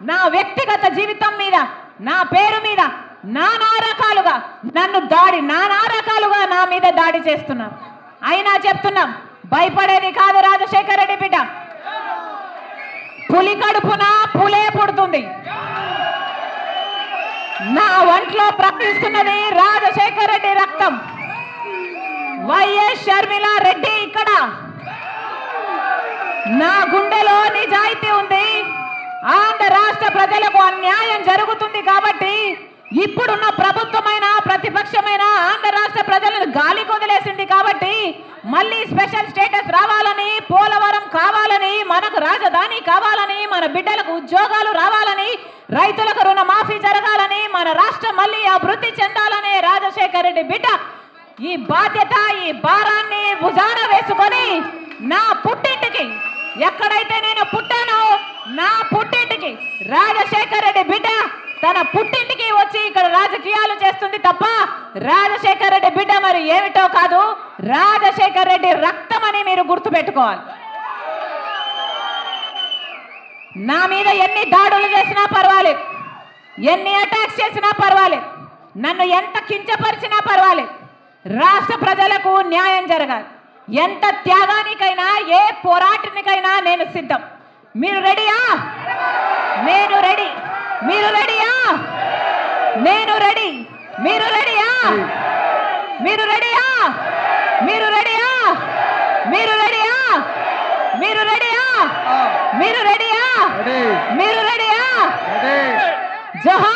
నా వ్యక్తిగత జీవితం మీద నా పేరు మీద నానా రకాలుగా నన్ను దాడి నానా రకాలుగా నా మీద దాడి చేస్తున్నారు. అయినా చెప్తున్నాం భయపడేది కాదు రాజశేఖర రెడ్డి బిడ్డ. పులి కడుపున పులే పుడుతుంది. నా ఒంట్లో ప్రకటిస్తున్నది రాజశేఖర రెడ్డి రక్తం. వైఎస్ షర్మిల రెడ్డి ఇక్కడ. నా గుండెలో రాష్ట్ర ప్రజలకు అన్యాయం జరుగుతుంది కాబట్టి ఇప్పుడున్న ప్రభుత్వమైన ప్రతిపక్షమైన ఆంధ్ర రాష్ట్ర ప్రజలను గాలి కొదిలేసింది కాబట్టి మళ్ళీ స్పెషల్ స్టేటస్ రావాలని పోలవరం కావాలని మనకు రాజధాని కావాలని మన బిడ్డలకు ఉద్యోగాలు రావాలని రైతులకు రుణమాఫీ జరగాలని మన రాష్ట్రం మళ్ళీ అభివృద్ధి చెందాలనే రాజశేఖర రెడ్డి బిడ్డ ఈ బాధ్యత ఈ భారాన్ని భుజాన వేసుకొని నా పుట్టింటికి ఎక్కడైతే నేను పుట్టానో పుట్టింటికి రాజశేఖర రెడ్డి బిడ్డ తన పుట్టింటికి వచ్చి ఇక్కడ రాజకీయాలు చేస్తుంది తప్ప రాజశేఖర్ రెడ్డి బిడ్డ మరి ఏమిటో కాదు. రాజశేఖర్ రెడ్డి రక్తం అని మీరు గుర్తుపెట్టుకోవాలి. నా మీద ఎన్ని దాడులు చేసినా పర్వాలేదు. ఎన్ని అటాక్స్ చేసినా పర్వాలేదు. నన్ను ఎంత కించపరిచినా పర్వాలేదు. రాష్ట్ర ప్రజలకు న్యాయం జరగాలి. ఎంత త్యాగానికైనా ఏ పోరాటానికైనా నేను సిద్ధం. మీరు రెడీయా నేను రెడీ మీరు రెడీయా నేను రెడీ. మీరు రెడీయా? మీరు రెడీయా? మీరు రెడీయా? మీరు రెడీయా? మీరు రెడీయా? మీరు రెడీయా? రెడీ. మీరు రెడీయా? జోహార్ వైఎస్ఆర్